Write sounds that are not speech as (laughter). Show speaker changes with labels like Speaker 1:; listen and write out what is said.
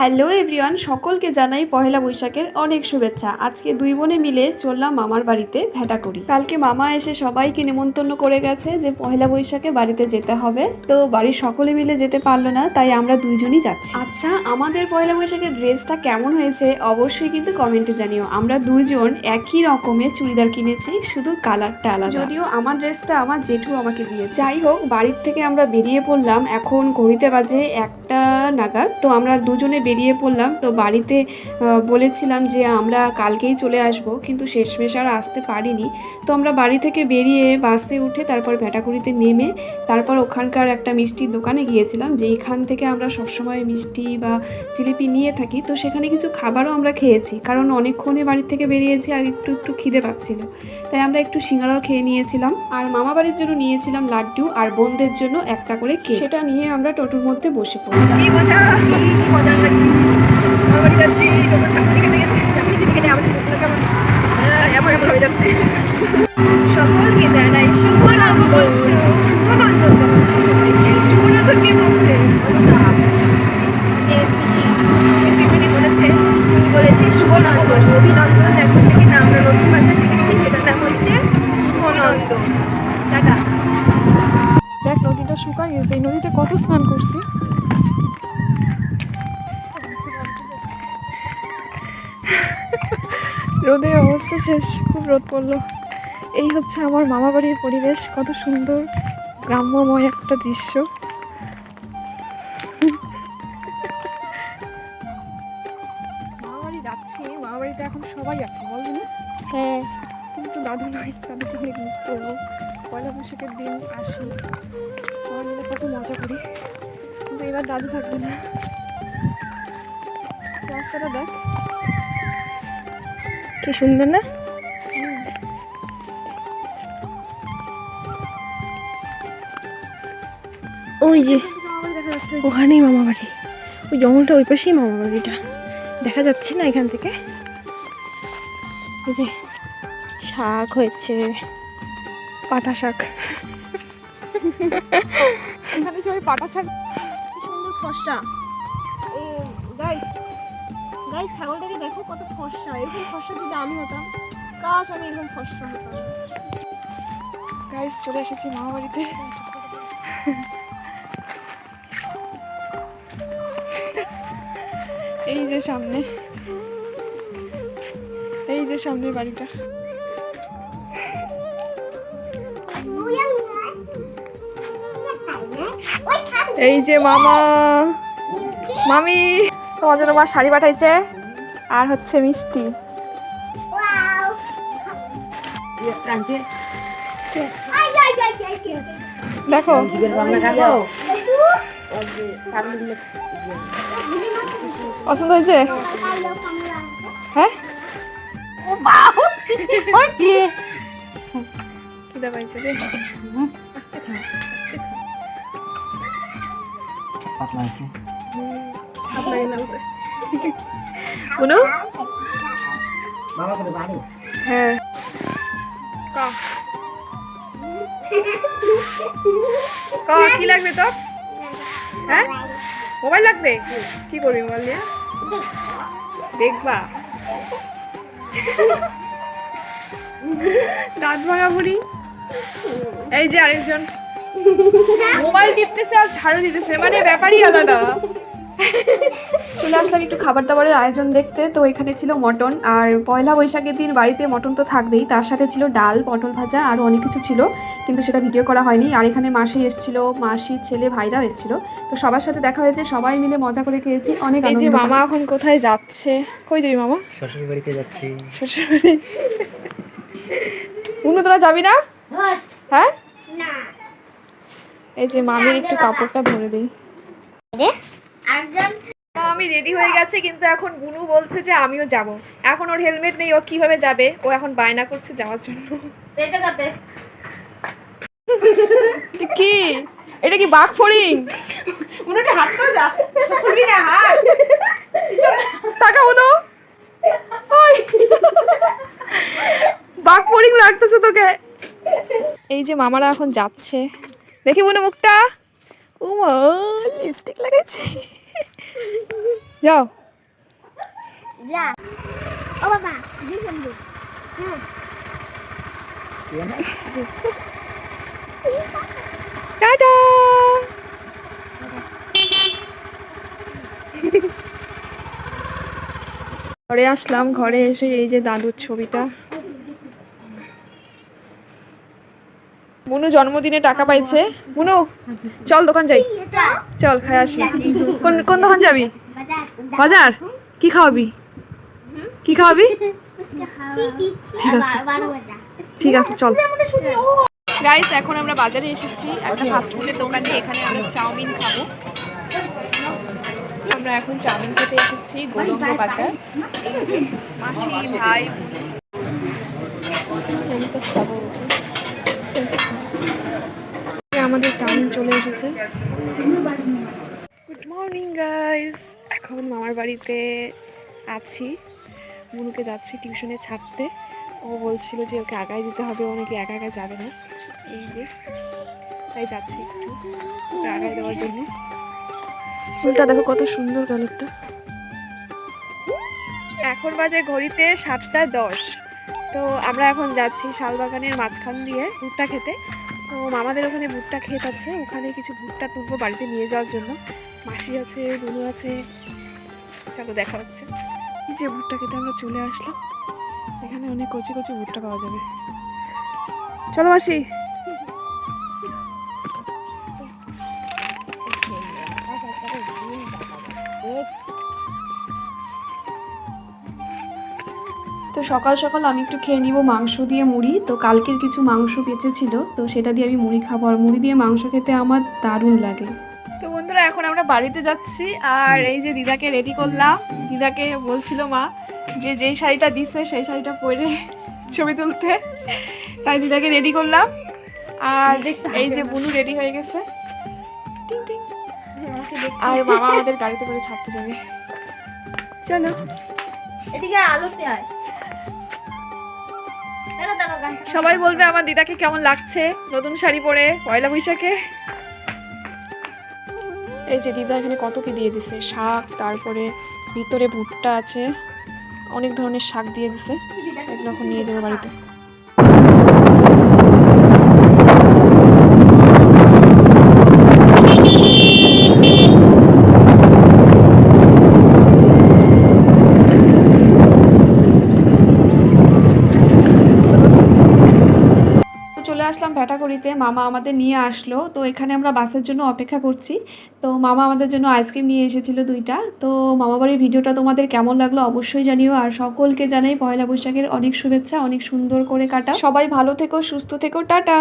Speaker 1: Hello everyone, সকলকে জানাই পহেলা বৈশাখের অনেক শুভেচ্ছা। আজকে দুই বোনে মিলে চললাম মামার বাড়িতে ভেটা করি। কালকে মামা এসে সবাইকে নেমন্তন্ন করে গেছে যে পহেলা বৈশাখে বাড়িতে যেতে হবে। তো বাড়ির সকলে মিলে যেতে পারল না, তাই আমরা দুইজনই যাচ্ছি। আচ্ছা আমাদের পয়লা বৈশাখের ড্রেসটা কেমন হয়েছে অবশ্যই কিন্তু কমেন্টে জানিও। আমরা দুইজন একই রকমের চুড়িদার কিনেছি, শুধু কালারটা আলাদা। যদিও আমার ড্রেসটা আমার জেঠু আমাকে দিয়েছে। যাই হোক, বাড়ির থেকে আমরা বেরিয়ে পড়লাম। এখন ঘড়িতে বাজে একটা নাগাদ। তো আমরা দুজনে বেরিয়ে পড়লাম। তো বাড়িতে বলেছিলাম যে আমরা কালকেই চলে আসব, কিন্তু শেষমেশ আর আসতে পারিনি। তো আমরা বাড়ি থেকে বেরিয়ে বাসে উঠে তারপর ভেটাকুড়িতে নেমে, তারপর ওখানকার একটা মিষ্টির দোকানে গিয়েছিলাম, যে এখান থেকে আমরা সবসময় মিষ্টি বা জিলিপি নিয়ে থাকি। তো সেখানে কিছু খাবারও আমরা খেয়েছি, কারণ অনেকক্ষণে বাড়ি থেকে বেরিয়েছি আর একটু একটু খিদে পাচ্ছিল। তাই আমরা একটু সিঙ্গারাও খেয়ে নিয়েছিলাম। আর মামা বাড়ির জন্য নিয়েছিলাম লাড্ডু, আর বোনদের জন্য একটা করে কেক। সেটা নিয়ে আমরা টোটোর মধ্যে বসে পড়লাম।
Speaker 2: কি মজা কি মজা আমার বাড়ি চাকরি থেকে গেলে আমাদের টোটো কেমন? আহ, এমন এমন হয়ে যাচ্ছে। সকলকে জানাই শুভ নববর্ষ শুভ শুভ শুভ নন্দন অভিনন্দন এখন থেকে না আমরা নতুন ভাষা সেটার নাম হচ্ছে শুভ নন্দন টাটা।
Speaker 1: দেখ নদীটা শুকায় গেছে এই নদীতে কত স্নান করছি? রোদের অবস্থা শেষ খুব রোদ পড়ল। এই হচ্ছে আমার মামা বাড়ির পরিবেশ কত সুন্দর গ্রাম্যময় একটা দৃশ্য। মামা বাড়ি যাচ্ছি মামা বাড়িতে এখন সবাই আছে বলবি হ্যাঁ। কিন্তু দাদু নয় দাদুকে অনেক মিস করব। পয়লা বৈশাখের দিন আসি সবাই মিলে কত মজা করি। কিন্তু এবার দাদু থাকবে না। রাস্তাটা দেখ।
Speaker 2: কি সুন্দর না? ওই যে, ওখানেই মামা বাড়ি। ওই জঙ্গলটা ওই পাশেই মামা বাড়িটা। দেখা যাচ্ছে না এখান থেকে? এই যে, শাক হয়েছে, পাটা শাক।
Speaker 1: পাটা শাক
Speaker 2: গাই গাই ছাগলটাকে দেখো কত ফর্সা। এরকম ফর্সা যদি আমি হতাম, কাশ, আমি এরকম ফর্সা হতাম।
Speaker 1: গাইস চলে এসেছি মামা বাড়িতে এই যে সামনে। এই যে সামনে বাড়িটা। এই যে মামা। মামি। তোমার জন্য মা শাড়ি পাঠাইছে আর হচ্ছে মিষ্টি। দেখো। পছন্দ হয়েছে? হ্যাঁ?
Speaker 3: পাতলা
Speaker 1: বুনু হ্যাঁ। ক? ক, কি লাগবে তোর? হ্যাঁ? মোবাইল লাগবে? কি করবি মোবাইল দিয়ে দেখবা। দাঁত ভাঙা বুড়ি। এই যে আরেকজন। মোবাইল টিপতেছে আর ঝাড়ু দিতেছে মানে ব্যাপারই আলাদা। চলে আসলাম একটু খাবার দাবারের আয়োজন দেখতে। তো এখানে ছিল মটন আর পয়লা বৈশাখের দিন বাড়িতে মটন তো থাকবেই। তার সাথে ছিল ডাল পটল ভাজা আরও অনেক কিছু ছিল কিন্তু সেটা ভিডিও করা হয়নি। আর এখানে মাসি এসেছিল মাসির ছেলে ভাইরাও এসেছিল। তো সবার সাথে দেখা হয়েছে সবাই মিলে মজা করে খেয়েছি। অনেক এই যে মামা এখন কোথায় যাচ্ছে? কই যাবি মামা?
Speaker 3: শ্বশুর বাড়িতে যাচ্ছি।
Speaker 1: শ্বশুরবাড়ি। উনু তোরা যাবি না? হ্যাঁ? এই যে মামির একটু কাপড়টা ধরে দিই। আমি রেডি হয়ে গেছে কিন্তু এখন বুনু বলছে যে আমিও যাব। এখন ওর হেলমেট নেই ও কীভাবে যাবে? ও এখন বায়না করছে যাওয়ার জন্য। কি? এটা কি বাঘ ফড়িং?
Speaker 2: উনোটা হাত তো যা। খুলবি না হাত।
Speaker 1: টাকা উনো ওই। বাঘ ফড়িং লাগতেছে তোকে। এই যে মামারা এখন যাচ্ছে। দেখি বুনু মুখটা। ও লিপস্টিক লাগাইছে। যাও।
Speaker 2: যা। ও বাবা জি বন্ধু
Speaker 1: টাটা। ঘরে আসলাম ঘরে এসে এই যে দাদুর ছবিটা। মুনু জন্মদিনে টাকা পাইছে। মুনু, চল দোকান যাই। চল, খাই আসি। কোন কোন দোকান যাবি? বাজার? কি খাওয়াবি? কি খাওয়াবি? ঠিক আছে। ঠিক আছে, চল। গাইস এখন আমরা বাজারে এসেছি। একটা ফাস্টফুডের দোকানে। এখানে আমি চাউমিন খাব। আমরা এখন চাউমিন খেতে এসেছি, গোলঙ্গ বাজার। মাসি, ভাই। আমাদের চাউমিন চলে এসেছে। গুড মর্নিং গাইস এখন মামার বাড়িতে আছি। মনুকে যাচ্ছি টিউশনে ছাড়তে। ও বলছিল যে ওকে আগায় দিতে হবে, ও নাকি একা একা যাবে না। এই যে, তাই যাচ্ছি একটু ওকে আগায় দেওয়ার জন্য। ফুলটা দেখো কত সুন্দর কালারটা। এখন বাজে ঘড়িতে সাতটা দশ। তো আমরা এখন যাচ্ছি শালবাগানের মাঝখান দিয়ে ভুট্টা খেতে। তো মামাদের ওখানে ভুট্টা ক্ষেত আছে। ওখানে কিছু ভুট্টা তুলবো বাড়িতে নিয়ে যাওয়ার জন্য। মাসি আছে বুনু আছে। চলো দেখা হচ্ছে। এই যে ভুট্টা খেতে আমরা চলে আসলাম। এখানে অনেক কচি কচি ভুট্টা পাওয়া যাবে। চলো মাসি। সকাল সকাল আমি একটু খেয়ে নিব মাংস দিয়ে মুড়ি। তো কালকের কিছু মাংস বেঁচে ছিল তো সেটা দিয়ে আমি মুড়ি খাব। আর মুড়ি দিয়ে মাংস খেতে আমার দারুণ লাগে। তো বন্ধুরা এখন আমরা বাড়িতে যাচ্ছি। আর এই যে দিদাকে রেডি করলাম। দিদাকে বলছিল মা যে যেই শাড়িটা দিছে সেই শাড়িটা পরে ছবি তুলতে। তাই দিদাকে রেডি করলাম। আর এই যে বুনু রেডি হয়ে গেছে। আর মামা আমাদের (laughs) গাড়িতে করে ছাড়তে যাবে। চলো।
Speaker 2: এদিকে আলোতে আয়।
Speaker 1: সবাই বলবে আমার দিদাকে কেমন লাগছে নতুন শাড়ি পরে পয়লা বৈশাখে? এই যে দিদা এখানে কত কি দিয়ে দিছে? শাক তারপরে ভিতরে ভুট্টা আছে অনেক ধরনের শাক দিয়ে দিছে। এগুলো এখন নিয়ে যাবে বাড়িতে তো চলে আসলাম ভ্যাটাগড়িতে মামা আমাদের নিয়ে আসলো। তো এখানে আমরা বাসের জন্য অপেক্ষা করছি। তো মামা আমাদের জন্য আইসক্রিম নিয়ে এসেছিল দুইটা। তো মামা বাড়ির ভিডিওটা তোমাদের কেমন লাগল অবশ্যই জানিও। আর সকলকে জানাই পয়লা বৈশাখের অনেক শুভেচ্ছা, অনেক সুন্দর করে কাটা সবাই ভালো থেকো, সুস্থ থেকো, টাটা!